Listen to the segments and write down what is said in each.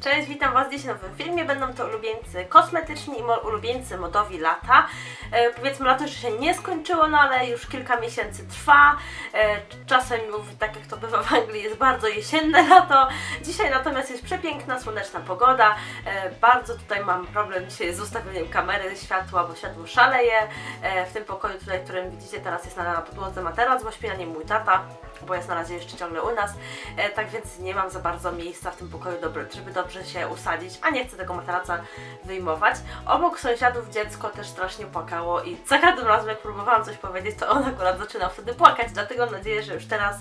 Cześć, witam Was dziś w nowym filmie. Będą to ulubieńcy kosmetyczni i ulubieńcy modowi lata. E, powiedzmy, lato jeszcze się nie skończyło, no ale już kilka miesięcy trwa. E, czasem, tak jak to bywa w Anglii, jest bardzo jesienne lato. Dzisiaj natomiast jest przepiękna, słoneczna pogoda. E, bardzo tutaj mam problem dzisiaj z ustawieniem kamery, światła, bo światło szaleje. E, w tym pokoju tutaj, którym widzicie teraz jest na podłodze materac, bo śpi nie mój tata bo jest na razie jeszcze ciągle u nas, e, tak więc nie mam za bardzo miejsca w tym pokoju, żeby dobrze się usadzić, a nie chcę tego materaca wyjmować. Obok sąsiadów dziecko też strasznie płakało i za każdym razem jak próbowałam coś powiedzieć, to on akurat zaczynał wtedy płakać, dlatego mam nadzieję, że już teraz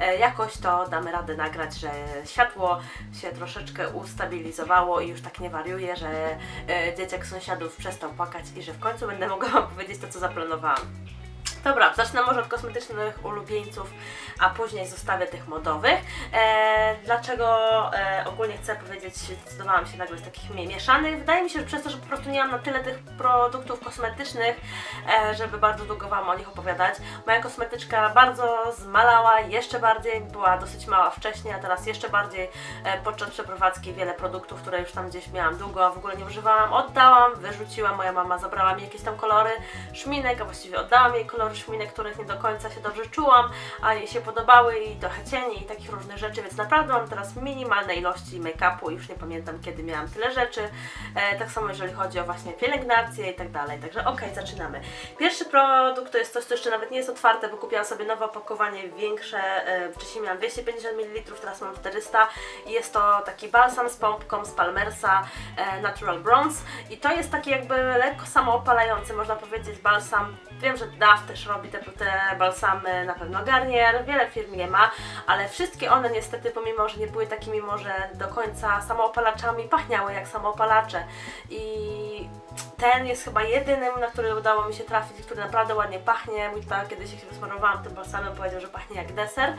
e, jakoś to damy radę nagrać, że światło się troszeczkę ustabilizowało i już tak nie wariuje, że e, dzieciak sąsiadów przestał płakać i że w końcu będę mogła powiedzieć to, co zaplanowałam. Dobra, zacznę może od kosmetycznych ulubieńców, a później zostawię tych modowych. E, dlaczego e, ogólnie chcę powiedzieć, zdecydowałam się nagle z takich mieszanych? Wydaje mi się, że przez to, że po prostu nie mam na tyle tych produktów kosmetycznych, e, żeby bardzo długo Wam o nich opowiadać. Moja kosmetyczka bardzo zmalała, jeszcze bardziej, była dosyć mała wcześniej, a teraz jeszcze bardziej e, podczas przeprowadzki wiele produktów, które już tam gdzieś miałam długo, a w ogóle nie używałam, oddałam, wyrzuciłam, moja mama zabrała mi jakieś tam kolory szminek, a właściwie oddałam jej kolory szminek, których nie do końca się dobrze czułam, a jej się podobały i trochę cieni i takich różnych rzeczy, więc naprawdę mam teraz minimalne ilości make-upu już nie pamiętam kiedy miałam tyle rzeczy. E, tak samo jeżeli chodzi o właśnie pielęgnację i tak dalej. Także ok, zaczynamy. Pierwszy produkt to jest coś, co jeszcze nawet nie jest otwarte, bo kupiłam sobie nowe opakowanie większe. E, wcześniej miałam 250 ml, teraz mam 400 i jest to taki balsam z pompką z Palmersa e, Natural Bronze i to jest taki jakby lekko samoopalający, można powiedzieć, balsam. Wiem, że DAF też robi te, te balsamy, na pewno Garnier, wiele firm je ma, ale wszystkie one niestety, pomimo, że nie były takimi może do końca samoopalaczami, pachniały jak samoopalacze i ten jest chyba jedynym, na który udało mi się trafić, który naprawdę ładnie pachnie. Mój tata kiedyś się wysmarowałam tym balsamem powiedział, że pachnie jak deser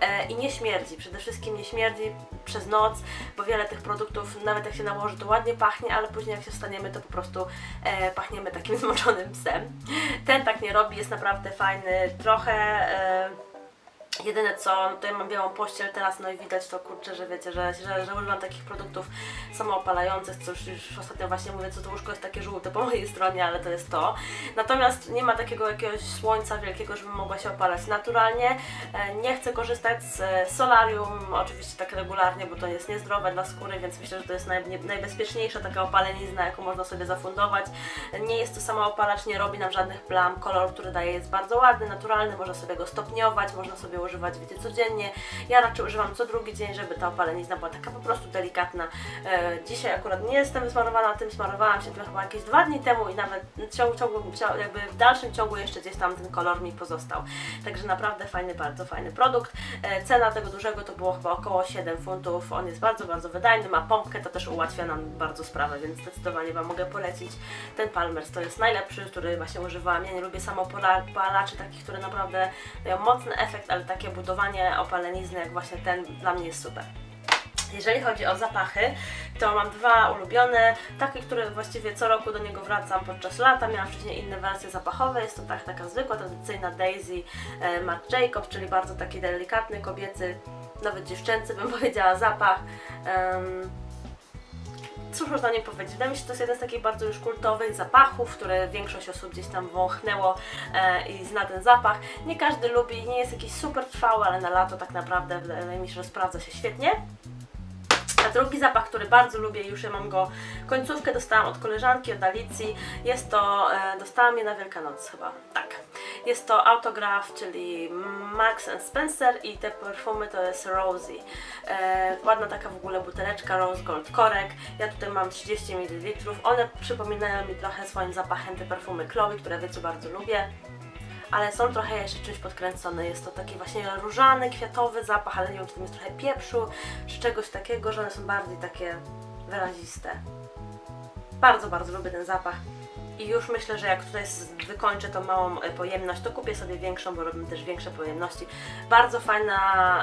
e, i nie śmierdzi. Przede wszystkim nie śmierdzi przez noc, bo wiele tych produktów, nawet jak się nałoży, to ładnie pachnie, ale później jak się wstaniemy, to po prostu e, pachniemy takim zmoczonym psem. Ten tak nie robi, jest naprawdę fajny, trochę... E, Jedyne co, tutaj mam białą pościel teraz, no i widać to kurczę, że wiecie, że, że, że używam takich produktów samoopalających, co już, już ostatnio właśnie mówię, co to łóżko jest takie żółte po mojej stronie, ale to jest to. Natomiast nie ma takiego jakiegoś słońca wielkiego, żebym mogła się opalać naturalnie. E, nie chcę korzystać z e, solarium, oczywiście tak regularnie, bo to jest niezdrowe dla skóry, więc myślę, że to jest naj, najbezpieczniejsza taka opalenizna, jaką można sobie zafundować. Nie jest to samoopalacz, nie robi nam żadnych plam, kolor, który daje jest bardzo ładny, naturalny, można sobie go stopniować, można sobie używać, wiecie, codziennie. Ja raczej używam co drugi dzień, żeby ta opalenizna była taka po prostu delikatna. E, dzisiaj akurat nie jestem wysmarowana tym, smarowałam się tym chyba jakieś dwa dni temu i nawet w, ciągu, jakby w dalszym ciągu jeszcze gdzieś tam ten kolor mi pozostał. Także naprawdę fajny, bardzo fajny produkt. E, cena tego dużego to było chyba około 7 funtów. On jest bardzo, bardzo wydajny, ma pompkę, to też ułatwia nam bardzo sprawę, więc zdecydowanie Wam mogę polecić ten Palmers. To jest najlepszy, który właśnie używałam. Ja nie lubię samopalaczy, takich, które naprawdę dają mocny efekt, ale takie budowanie opalenizny jak właśnie ten dla mnie jest super. Jeżeli chodzi o zapachy, to mam dwa ulubione, takie, które właściwie co roku do niego wracam podczas lata. Miałam wcześniej inne wersje zapachowe, jest to tak, taka zwykła, tradycyjna Daisy e, Marc Jacob, czyli bardzo taki delikatny, kobiecy, nawet dziewczęcy bym powiedziała zapach. Um, cóż można nie powiedzieć, wydaje mi się, że to jest jeden z takich bardzo już kultowych zapachów, które większość osób gdzieś tam wąchnęło e, i zna ten zapach. Nie każdy lubi, nie jest jakiś super trwały, ale na lato tak naprawdę wydaje mi się, że sprawdza się świetnie. A drugi zapach, który bardzo lubię, już ja mam go, końcówkę dostałam od koleżanki, od Alicji, jest to, e, dostałam je na Wielkanoc chyba, tak. Jest to autograf, czyli Max Spencer i te perfumy to jest Rosie. E, ładna taka w ogóle buteleczka Rose Gold Korek. Ja tutaj mam 30 ml. One przypominają mi trochę swoim zapachem te perfumy Chloe, które wiecie bardzo lubię ale są trochę jeszcze czymś podkręcone. Jest to taki właśnie różany, kwiatowy zapach, ale nie wiem, czy tam jest trochę pieprzu, czy czegoś takiego, że one są bardziej takie wyraziste. Bardzo, bardzo lubię ten zapach. I już myślę, że jak tutaj wykończę tą małą e, pojemność, to kupię sobie większą, bo robię też większe pojemności. Bardzo fajna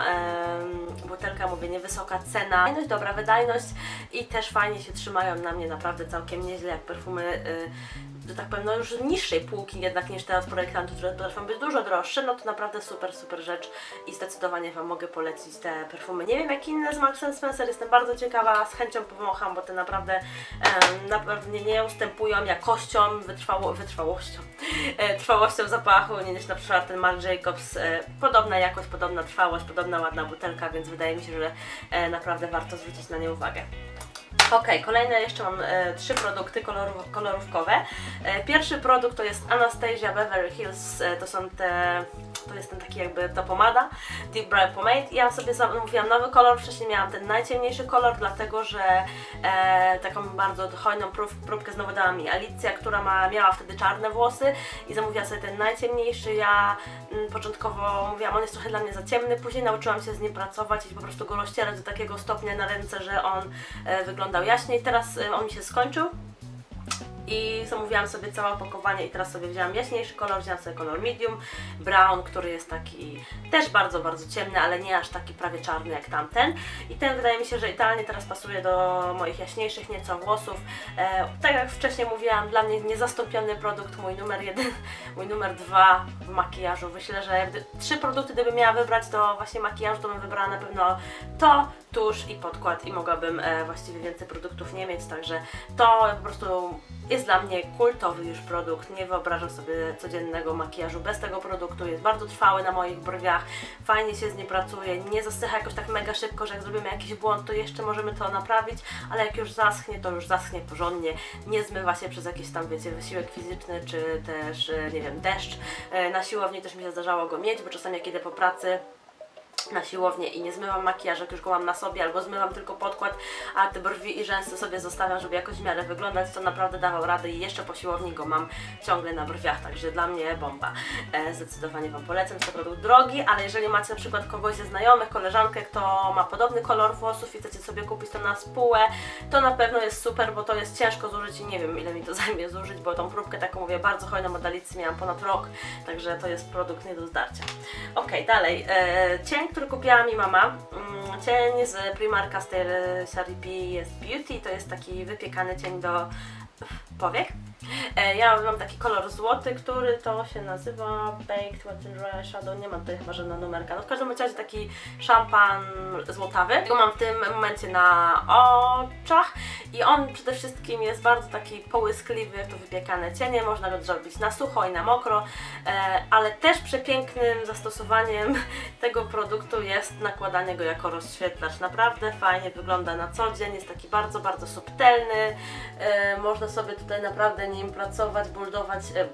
e, butelka, mówię, niewysoka cena. Wydajność, dobra wydajność i też fajnie się trzymają na mnie naprawdę całkiem nieźle, jak perfumy e, że tak powiem, no już niższej półki jednak niż teraz projektantów, które potrafią być dużo droższe, no to naprawdę super, super rzecz i zdecydowanie Wam mogę polecić te perfumy. Nie wiem jak inne z Marks Spencer, jestem bardzo ciekawa, z chęcią powącham, bo te naprawdę, naprawdę nie ustępują jakością, wytrwało, wytrwałością, e, trwałością zapachu, nie niż na przykład ten Marc Jacobs, e, podobna jakość, podobna trwałość, podobna ładna butelka, więc wydaje mi się, że e, naprawdę warto zwrócić na nie uwagę. Ok, kolejne jeszcze mam e, trzy produkty kolorów, kolorówkowe. E, pierwszy produkt to jest Anastasia Beverly Hills, e, to są te, to jest ten taki jakby ta pomada, Deep Bright Pomade. Ja sobie zamówiłam nowy kolor, wcześniej miałam ten najciemniejszy kolor, dlatego że e, taką bardzo hojną prób, próbkę znowu dała mi Alicja, która ma, miała wtedy czarne włosy i zamówiła sobie ten najciemniejszy. Ja m, mm, początkowo mówiłam, on jest trochę dla mnie za ciemny, później nauczyłam się z nim pracować i po prostu go rozcierać do takiego stopnia na ręce, że on e, wyglądał jaśniej. Teraz y, on mi się skończył i zamówiłam sobie całe opakowanie i teraz sobie wzięłam jaśniejszy kolor, wzięłam sobie kolor medium, brown, który jest taki też bardzo, bardzo ciemny, ale nie aż taki prawie czarny jak tamten i ten wydaje mi się, że idealnie teraz pasuje do moich jaśniejszych nieco włosów. E, tak jak wcześniej mówiłam, dla mnie niezastąpiony produkt, mój numer jeden, mój numer dwa w makijażu. Myślę, że trzy produkty gdybym miała wybrać do właśnie makijażu, to bym wybrała na pewno to, tusz i podkład i mogłabym e, właściwie więcej produktów nie mieć, także to po prostu jest dla mnie kultowy już produkt, nie wyobrażam sobie codziennego makijażu bez tego produktu, jest bardzo trwały na moich brwiach, fajnie się z nim pracuje, nie zasycha jakoś tak mega szybko, że jak zrobimy jakiś błąd, to jeszcze możemy to naprawić, ale jak już zaschnie, to już zaschnie porządnie, nie zmywa się przez jakiś tam, wiecie, wysiłek fizyczny, czy też, e, nie wiem, deszcz. E, na siłowni też mi się zdarzało go mieć, bo czasami jak idę po pracy, na siłownię i nie zmywam makijażu, jak już go mam na sobie, albo zmywam tylko podkład, a te brwi i rzęsy sobie zostawiam, żeby jakoś w miarę wyglądać, to naprawdę dawał radę i jeszcze po siłowni go mam ciągle na brwiach, także dla mnie bomba. E, zdecydowanie Wam polecam, to produkt drogi, ale jeżeli macie na przykład kogoś ze znajomych, koleżankę, kto ma podobny kolor włosów i chcecie sobie kupić to na spółę, to na pewno jest super, bo to jest ciężko zużyć i nie wiem ile mi to zajmie zużyć, bo tą próbkę taką mówię bardzo hojną od miałam ponad rok, także to jest produkt nie do zdarcia. Ok, dalej, e, cień, który kupiła mi mama. Mm, cień z Primarka z tej serii jest Beauty, to jest taki wypiekany cień do powiek. E, ja mam taki kolor złoty, który to się nazywa Baked Wet Shadow, nie mam tutaj chyba żadna numerka. No w każdym razie taki szampan złotawy. Go mam w tym momencie na oczach i on przede wszystkim jest bardzo taki połyskliwy, to wypiekane cienie, można go zrobić na sucho i na mokro, e, ale też przepięknym zastosowaniem tego produktu jest nakładanie go jako rozświetlacz. Naprawdę fajnie wygląda na co dzień, jest taki bardzo, bardzo subtelny, e, można sobie tutaj naprawdę nim pracować, budować, e,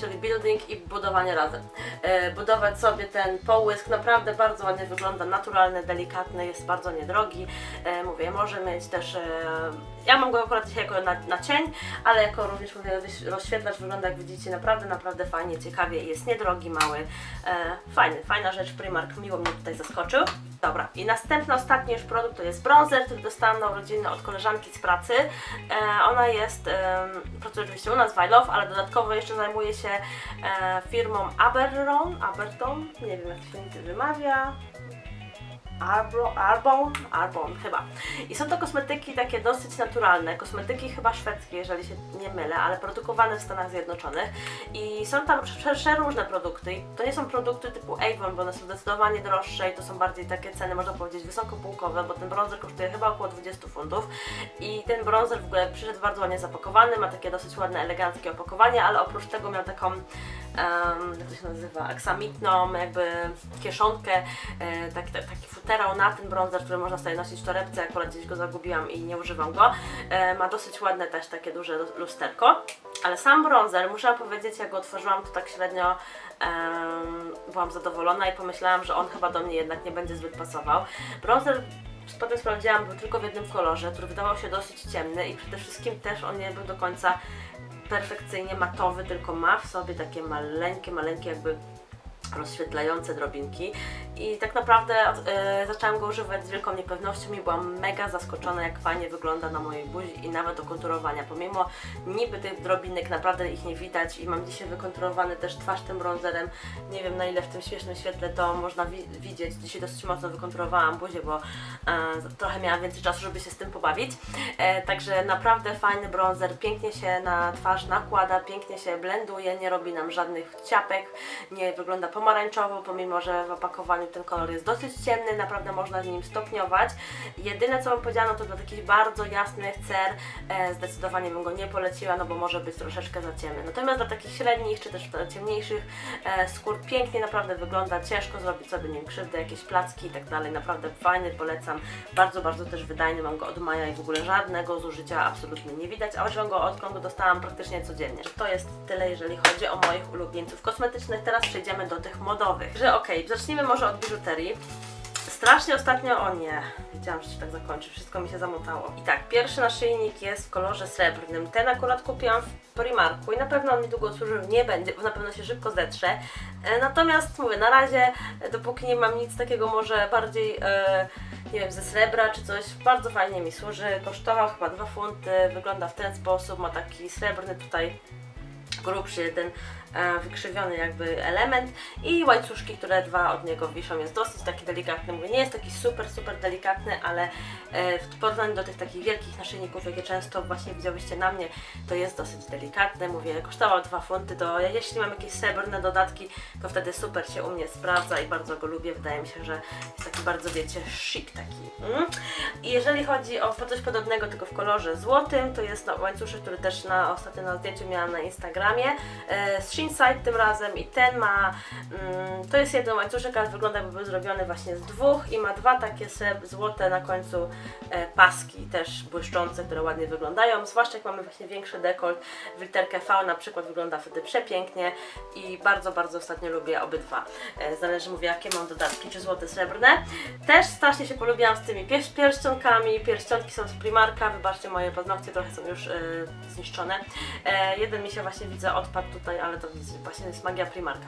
czyli building i budowanie razem. E, budować sobie ten połysk, naprawdę bardzo ładnie wygląda, naturalny, delikatny, jest bardzo niedrogi. E, mówię, może mieć też, e, ja mam go akurat jako na, na cień, ale jako również mówię, rozświetlacz wygląda jak widzicie naprawdę, naprawdę fajnie, ciekawie jest niedrogi, mały, e, fajny, fajna rzecz, Primark miło mnie tutaj zaskoczył. Dobra, i następny, ostatni już produkt to jest bronzer, który dostałam na urodziny od koleżanki z pracy. E, ona jest, e, pracuje oczywiście u nas w I Love, ale dodatkowo jeszcze zajmuje się e, firmą Aberon, Aberton, nie wiem jak to się wymawia, Arbro, Arbon, Arbon chyba. I są to kosmetyki takie dosyć naturalne, kosmetyki chyba szwedzkie, jeżeli się nie mylę, ale produkowane w Stanach Zjednoczonych. I są tam przeróżne produkty. I to nie są produkty typu Avon, bo one są zdecydowanie droższe i to są bardziej takie ceny, można powiedzieć, wysokopółkowe, bo ten bronzer kosztuje chyba około 20 funtów. I ten bronzer w ogóle przyszedł bardzo ładnie zapakowany, ma takie dosyć ładne, eleganckie opakowanie, ale oprócz tego miał taką, um, jak to się nazywa, aksamitną jakby kieszonkę, e, taki, taki futerał na ten bronzer, który można sobie nosić w torebce, akurat gdzieś go zagubiłam i nie używam go. E, ma dosyć ładne też takie duże lusterko, ale sam bronzer, muszę powiedzieć, jak go otworzyłam, to tak średnio um, byłam zadowolona i pomyślałam, że on chyba do mnie jednak nie będzie zbyt pasował. Bronzer potem sprawdziłam, był tylko w jednym kolorze, który wydawał się dosyć ciemny i przede wszystkim też on nie był do końca perfekcyjnie matowy, tylko ma w sobie takie maleńkie, maleńkie jakby rozświetlające drobinki i tak naprawdę e, zaczęłam go używać z wielką niepewnością i byłam mega zaskoczona jak fajnie wygląda na mojej buzi i nawet do konturowania. Pomimo niby tych drobinek naprawdę ich nie widać i mam dzisiaj wykonturowany też twarz tym bronzerem. Nie wiem na ile w tym śmiesznym świetle to można wi widzieć. Dzisiaj dosyć mocno wykonturowałam buzię, bo e, trochę miałam więcej czasu, żeby się z tym pobawić. E, także naprawdę fajny bronzer, pięknie się na twarz nakłada, pięknie się blenduje, nie robi nam żadnych ciapek, nie wygląda pomarańczowo, pomimo że w opakowaniu ten kolor jest dosyć ciemny, naprawdę można z nim stopniować. Jedyne co bym powiedziała, no to dla takich bardzo jasnych cer e, zdecydowanie bym go nie poleciła, no bo może być troszeczkę za ciemny. Natomiast dla takich średnich, czy też ciemniejszych e, skór pięknie naprawdę wygląda, ciężko zrobić sobie nim krzywdę, jakieś placki i tak dalej, naprawdę fajny, polecam, bardzo, bardzo też wydajny, mam go od maja i w ogóle żadnego zużycia absolutnie nie widać, a używam go odkąd go dostałam praktycznie codziennie. To jest tyle, jeżeli chodzi o moich ulubieńców kosmetycznych, teraz przejdziemy do tych modowych. Że okej, okay, zacznijmy może od biżuterii. Strasznie ostatnio, o nie, wiedziałam, że się tak zakończy, wszystko mi się zamotało. I tak, pierwszy naszyjnik jest w kolorze srebrnym. Ten akurat kupiłam w Primarku i na pewno on mi długo służył nie będzie, bo na pewno się szybko zetrze. E, natomiast mówię, na razie, e, dopóki nie mam nic takiego może bardziej, e, nie wiem, ze srebra czy coś, bardzo fajnie mi służy. Kosztował chyba 2 funty, wygląda w ten sposób, ma taki srebrny tutaj grubszy jeden wykrzywiony jakby element i łańcuszki, które dwa od niego wiszą. Jest dosyć taki delikatny, mówię, nie jest taki super, super delikatny, ale e, w porównaniu do tych takich wielkich naszyjników, jakie często właśnie widziałyście na mnie, to jest dosyć delikatny. Mówię, kosztował 2 funty, to jeśli mam jakieś srebrne dodatki, to wtedy super się u mnie sprawdza i bardzo go lubię. Wydaje mi się, że jest taki bardzo, wiecie, chic taki. Mm? I jeżeli chodzi o coś podobnego, tylko w kolorze złotym, to jest no, łańcuszek, który też na ostatnio na zdjęciu miałam na Instagramie. E, z Inside tym razem i ten ma, mm, to jest jeden łańcuszek, ale wygląda jakby był zrobiony właśnie z dwóch i ma dwa takie złote na końcu e, paski też błyszczące, które ładnie wyglądają, zwłaszcza jak mamy właśnie większy dekolt, w literkę V na przykład wygląda wtedy przepięknie i bardzo, bardzo ostatnio lubię obydwa. E, zależy mówię jakie mam dodatki, czy złote, srebrne. Też strasznie się polubiłam z tymi pierścionkami, pierścionki są z Primarka, wybaczcie moje paznokcie trochę są już e, zniszczone. E, jeden mi się właśnie widzę odpadł tutaj, ale to właśnie jest magia Primarka.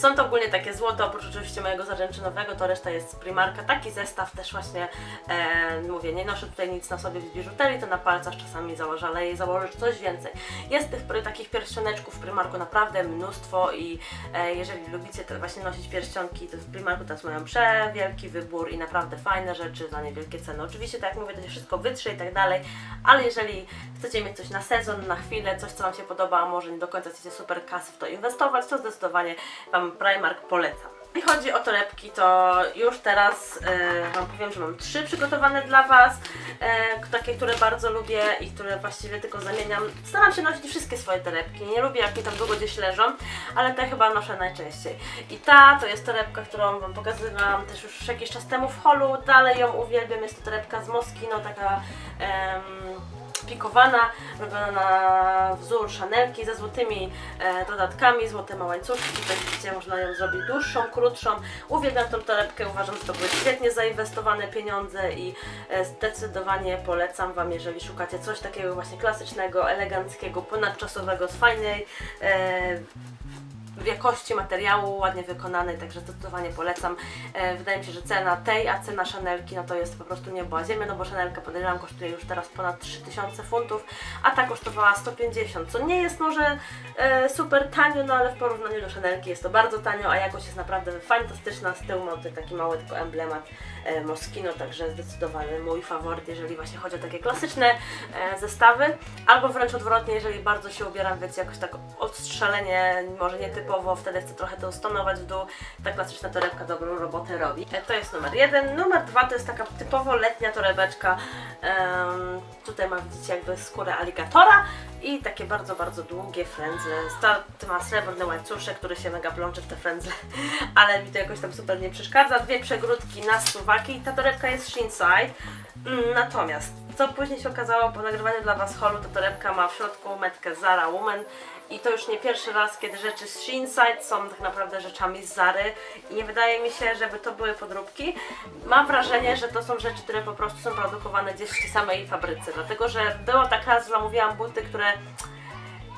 Są to ogólnie takie złote, oprócz oczywiście mojego zaręczynowego, to reszta jest z Primarka. Taki zestaw też właśnie, e, mówię, nie noszę tutaj nic na sobie z biżuterii, to na palcach czasami założę, ale jej założyć coś więcej. Jest tych takich pierścioneczków w Primarku naprawdę mnóstwo i e, jeżeli lubicie te właśnie nosić pierścionki, to w Primarku teraz mają przewielki wybór i naprawdę fajne rzeczy za niewielkie ceny. Oczywiście, tak jak mówię, to się wszystko wytrze i tak dalej, ale jeżeli chcecie mieć coś na sezon, na chwilę, coś co Wam się podoba, a może nie do końca chcecie super kasy w to inwestować, to zdecydowanie Wam Primark polecam. Jeśli chodzi o torebki, to już teraz e, Wam powiem, że mam trzy przygotowane dla Was, e, takie, które bardzo lubię i które właściwie tylko zamieniam. Staram się nosić wszystkie swoje torebki, nie lubię jak mi tam długo gdzieś leżą, ale te chyba noszę najczęściej. I ta to jest torebka, którą Wam pokazywałam też już jakiś czas temu w holu, dalej ją uwielbiam, jest to torebka z Moskino, taka pikowana, robiona na wzór szanelki ze złotymi e, dodatkami, złote ma łańcuszki, tutaj widzicie, można ją zrobić dłuższą, krótszą. Uwielbiam tą torebkę, uważam, że to były świetnie zainwestowane pieniądze i e, zdecydowanie polecam Wam, jeżeli szukacie coś takiego właśnie klasycznego, eleganckiego, ponadczasowego, z fajnej e, jakości materiału, ładnie wykonany, także zdecydowanie polecam. E, wydaje mi się, że cena tej, a cena Chanelki, no to jest po prostu niebo ziemia, no bo Chanelka podejrzewam kosztuje już teraz ponad 3000 funtów, a ta kosztowała 150, co nie jest może e, super tanio, no ale w porównaniu do Chanelki jest to bardzo tanio, a jakość jest naprawdę fantastyczna, z tyłu mam tutaj taki mały tylko emblemat e, Moschino, także zdecydowanie mój faworyt, jeżeli właśnie chodzi o takie klasyczne zestawy, albo wręcz odwrotnie, jeżeli bardzo się ubieram, wiecie, jakoś tak odstrzelenie, może nie typowo typowo, wtedy chcę trochę to stonować w dół. Ta klasyczna torebka dobrą robotę robi. E, to jest numer jeden. Numer dwa to jest taka typowo letnia torebeczka. Um, tutaj ma widzicie jakby skórę aligatora i takie bardzo, bardzo długie frędzle. To ma srebrny łańcuszek, który się mega plącze w te frędzle, ale mi to jakoś tam super nie przeszkadza. Dwie przegródki na suwaki. Ta torebka jest Shinside. Mm, natomiast, co później się okazało po nagrywaniu dla Was holu, ta torebka ma w środku metkę Zara Woman i to już nie pierwszy raz, kiedy rzeczy z Shinside są tak naprawdę rzeczami z Zary i nie wydaje mi się, żeby to były podróbki. Mam wrażenie, że to są rzeczy, które po prostu są produkowane gdzieś w tej samej fabryce, dlatego że było tak raz, że zamówiłam buty, które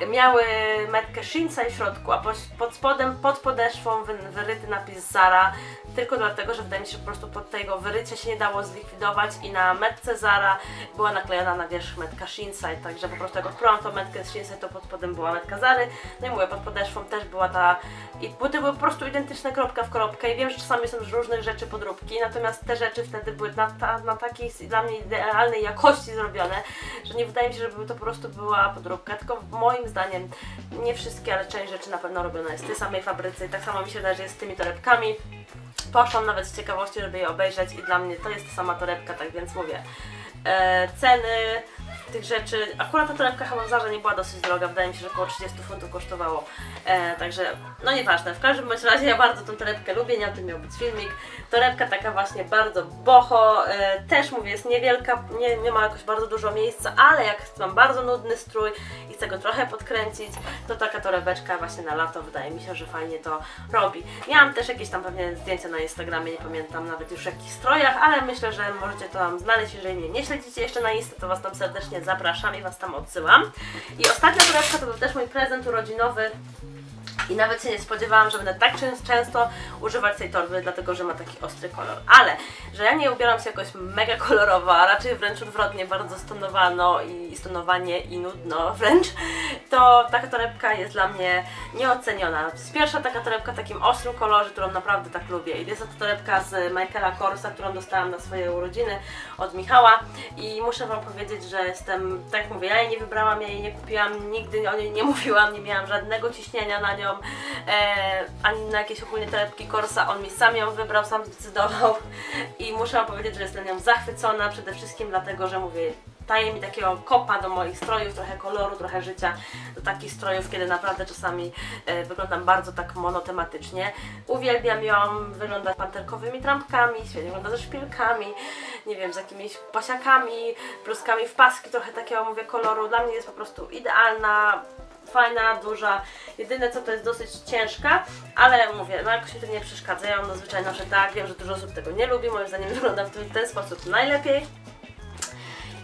miały metkę Shinsa w środku, a pod, pod spodem, pod podeszwą wy, wyryty napis Zara, tylko dlatego, że wydaje mi się, że po prostu pod tego wyrycia się nie dało zlikwidować i na metce Zara była naklejona na wierzch metka Shinsai, także po prostu jak odkryłam tą metkę z Shinsai, to pod spodem była metka Zary, no i mówię, pod podeszwą też była ta, i buty były po prostu identyczne kropka w kropkę i wiem, że czasami są z różnych rzeczy podróbki, natomiast te rzeczy wtedy były na, ta, na takiej dla mnie idealnej jakości zrobione, że nie wydaje mi się, żeby to po prostu była podróbka, tylko moim zdaniem nie wszystkie, ale część rzeczy na pewno robiona jest w tej samej fabryce i tak samo mi się wydaje, że jest z tymi torebkami. Poszłam nawet z ciekawości, żeby je obejrzeć i dla mnie to jest sama torebka, tak więc mówię. E, ceny tych rzeczy, akurat ta torebka Zarze nie była dosyć droga, wydaje mi się, że około 30 funtów kosztowało, e, także no nieważne, w każdym bądź razie ja bardzo tą torebkę lubię, nie o tym miał być filmik, torebka taka właśnie bardzo boho, e, też mówię, jest niewielka, nie, nie ma jakoś bardzo dużo miejsca, ale jak mam bardzo nudny strój i chcę go trochę podkręcić, to taka torebeczka właśnie na lato wydaje mi się, że fajnie to robi. Miałam też jakieś tam pewnie zdjęcia na Instagramie, nie pamiętam nawet już w jakich strojach, ale myślę, że możecie to tam znaleźć, jeżeli mnie nie śledzicie jeszcze na Insta, to Was tam serdecznie zapraszam i Was tam odsyłam. I ostatnia torebka to był też mój prezent urodzinowy i nawet się nie spodziewałam, że będę tak czę- często używać tej torby, dlatego że ma taki ostry kolor. Ale, że ja nie ubieram się jakoś mega kolorowo, a raczej wręcz odwrotnie, bardzo stonowano i stonowanie i nudno wręcz, to taka torebka jest dla mnie nieoceniona. To jest pierwsza taka torebka w takim ostrym kolorze, którą naprawdę tak lubię. I jest to torebka z Michaela Korsa, którą dostałam na swoje urodziny od Michała. I muszę Wam powiedzieć, że jestem, tak jak mówię, ja jej nie wybrałam, ja jej nie kupiłam, nigdy o niej nie mówiłam, nie miałam żadnego ciśnienia na nią, e, ani na jakieś ogólnie torebki Korsa. On mi sam ją wybrał, sam zdecydował. I muszę powiedzieć, że jestem nią zachwycona, przede wszystkim dlatego, że mówię, daje mi takiego kopa do moich strojów, trochę koloru, trochę życia do takich strojów, kiedy naprawdę czasami e, wyglądam bardzo tak monotematycznie. Uwielbiam ją, wygląda panterkowymi trampkami, świetnie wygląda ze szpilkami, nie wiem, z jakimiś pasiakami, pluskami w paski, trochę takiego mówię koloru. Dla mnie jest po prostu idealna, fajna, duża. Jedyne co to jest dosyć ciężka, ale mówię, no jakoś mi to nie przeszkadza. Ja ją zazwyczaj noszę tak, wiem, że dużo osób tego nie lubi, moim zdaniem wygląda w ten, ten sposób najlepiej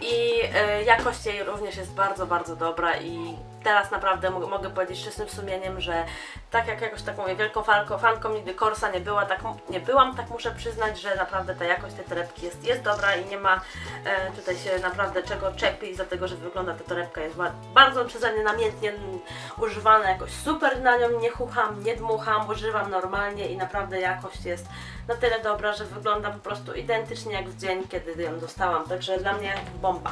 i e, jakość jej również jest bardzo, bardzo dobra i teraz naprawdę mogę, powiedzieć czystym sumieniem, że tak jak jakoś tak mówię, wielką fanką, fanką nigdy Korsa nie była, tak nie byłam, tak muszę przyznać, że naprawdę ta jakość tej torebki jest, jest dobra i nie ma e, tutaj się naprawdę czego czepić, dlatego że wygląda ta torebka, jest ba- bardzo przeze mnie namiętnie używana, jakoś super na nią nie chucham, nie dmucham, używam normalnie i naprawdę jakość jest na tyle dobra, że wygląda po prostu identycznie jak w dzień, kiedy ją dostałam, także dla mnie bomba.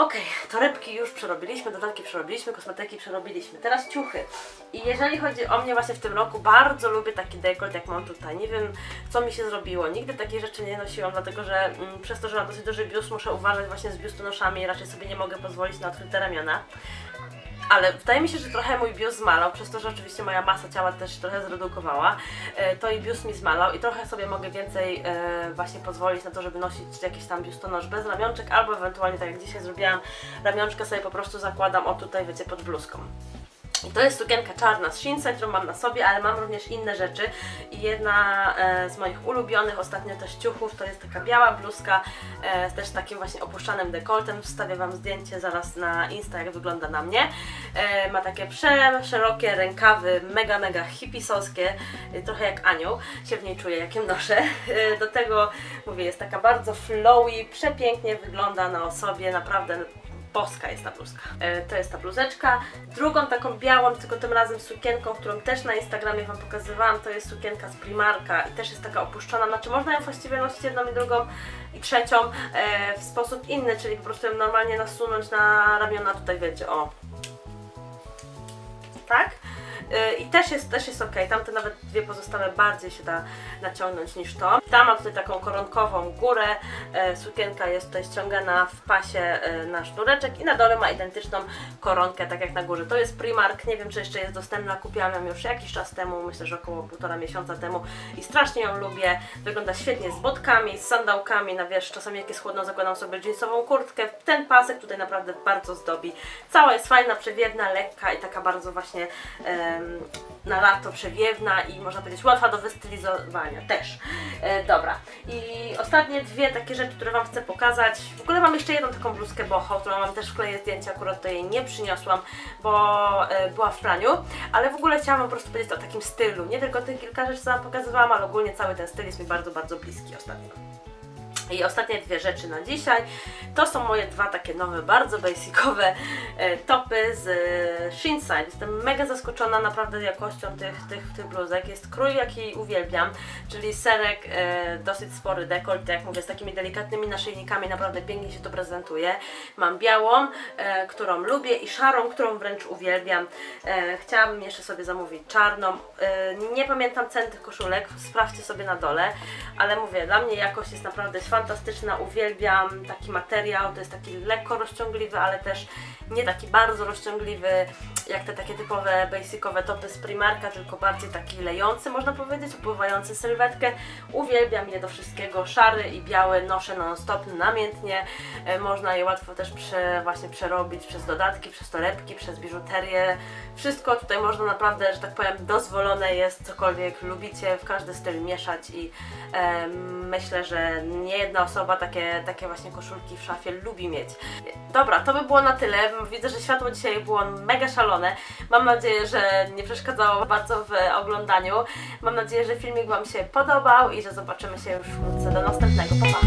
Okej, torebki już przerobiliśmy, dodatki przerobiliśmy, kosmetyki przerobiliśmy. Teraz ciuchy. I jeżeli chodzi o mnie właśnie w tym roku, bardzo lubię taki dekolt, jak mam tutaj. Nie wiem, co mi się zrobiło. Nigdy takich rzeczy nie nosiłam, dlatego że mm, przez to, że mam dosyć duży biust, muszę uważać właśnie z biustonoszami. Raczej sobie nie mogę pozwolić na odkryte ramiona. Ale wydaje mi się, że trochę mój biust zmalał, przez to, że oczywiście moja masa ciała też trochę zredukowała, e, to i biust mi zmalał i trochę sobie mogę więcej e, właśnie pozwolić na to, żeby nosić jakiś tam biustonosz bez ramionczek, albo ewentualnie tak jak dzisiaj zrobiłam, ramionczkę sobie po prostu zakładam o tutaj, wiecie, pod bluzką. To jest sukienka czarna z Shinsei, którą mam na sobie, ale mam również inne rzeczy. I jedna e, z moich ulubionych ostatnio też ciuchów to jest taka biała bluzka e, z też takim właśnie opuszczanym dekoltem. Wstawię Wam zdjęcie zaraz na Insta, jak wygląda na mnie. E, ma takie przeszerokie rękawy, mega, mega hipisowskie, e, trochę jak anioł się w niej czuję, jak ją noszę. Do tego, mówię, jest taka bardzo flowy, przepięknie wygląda na osobie, naprawdę boska jest ta bluzka. E, to jest ta bluzeczka. Drugą taką białą, tylko tym razem sukienką, którą też na Instagramie Wam pokazywałam, to jest sukienka z Primarka i też jest taka opuszczona. Znaczy można ją właściwie nosić jedną i drugą i trzecią e, w sposób inny, czyli po prostu ją normalnie nasunąć na ramiona tutaj, wiecie, o. Tak? E, I też jest, też jest ok. Tamte nawet dwie pozostałe bardziej się da naciągnąć niż to. Ta ma tutaj taką koronkową górę. E, sukienka jest tutaj ściągana w pasie e, na sznureczek i na dole ma identyczną koronkę, tak jak na górze. To jest Primark, nie wiem czy jeszcze jest dostępna. Kupiłam ją już jakiś czas temu, myślę, że około półtora miesiąca temu i strasznie ją lubię. Wygląda świetnie z botkami, z sandałkami. Na wiesz, czasami jak jest chłodno, zakładam sobie jeansową kurtkę. Ten pasek tutaj naprawdę bardzo zdobi. Cała jest fajna, przewiewna, lekka i taka bardzo właśnie. E, na lato przewiewna i można powiedzieć łatwa do wystylizowania też. E, dobra. I ostatnie dwie takie rzeczy, które Wam chcę pokazać. W ogóle mam jeszcze jedną taką bluzkę boho, którą mam też wkleję zdjęcia, akurat to jej nie przyniosłam, bo e, była w praniu, ale w ogóle chciałam po prostu powiedzieć o takim stylu. Nie tylko tych kilka rzeczy, co Wam pokazywałam, ale ogólnie cały ten styl jest mi bardzo, bardzo bliski ostatnio. I ostatnie dwie rzeczy na dzisiaj. To są moje dwa takie nowe, bardzo basicowe e, topy z e, Shinside. Jestem mega zaskoczona naprawdę jakością tych, tych, tych bluzek. Jest krój, jaki uwielbiam, czyli serek, e, dosyć spory dekolt, jak mówię, z takimi delikatnymi naszyjnikami, naprawdę pięknie się to prezentuje. Mam białą, którą lubię i szarą, którą wręcz uwielbiam. Chciałabym jeszcze sobie zamówić czarną. Nie pamiętam cen tych koszulek, sprawdźcie sobie na dole, ale mówię, dla mnie jakość jest naprawdę fantastyczna, uwielbiam taki materiał, to jest taki lekko rozciągliwy, ale też nie taki bardzo rozciągliwy, jak te takie typowe basicowe topy z Primarka, tylko bardziej taki lejący, można powiedzieć, opływający sylwetkę. Uwielbiam je do wszystkiego, szary i biały, noszę non-stop, namiętnie, e, można je łatwo też prze, właśnie przerobić przez dodatki, przez torebki, przez biżuterię, wszystko tutaj można naprawdę, że tak powiem, dozwolone jest, cokolwiek lubicie, w każdy styl mieszać i e, myślę, że nie jedna osoba takie, takie właśnie koszulki w szafie lubi mieć. Dobra, to by było na tyle. Widzę, że światło dzisiaj było mega szalone. Mam nadzieję, że nie przeszkadzało bardzo w oglądaniu. Mam nadzieję, że filmik Wam się podobał i że zobaczymy się już wkrótce do następnego. Pa, pa!